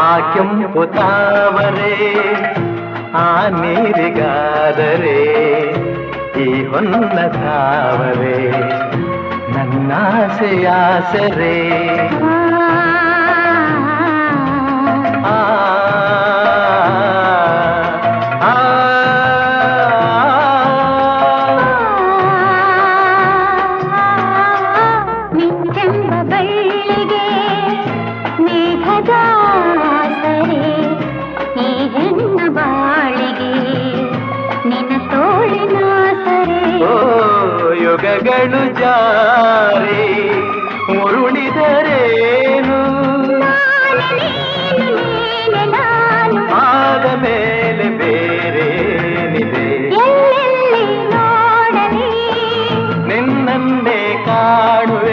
ആക്കും പുതാവരേ ആ നീരുകാതരേ ഈ ഒന്നതാവരേ നന്നാശയാസരേ ಮೃಗಗಳು ಜಾರಿ ಉರುಳಿದರೇನು ಆದ ಮೇಲೆ ಬೇರೆ ನಿನ್ನೇ ಕಾಣುವೆ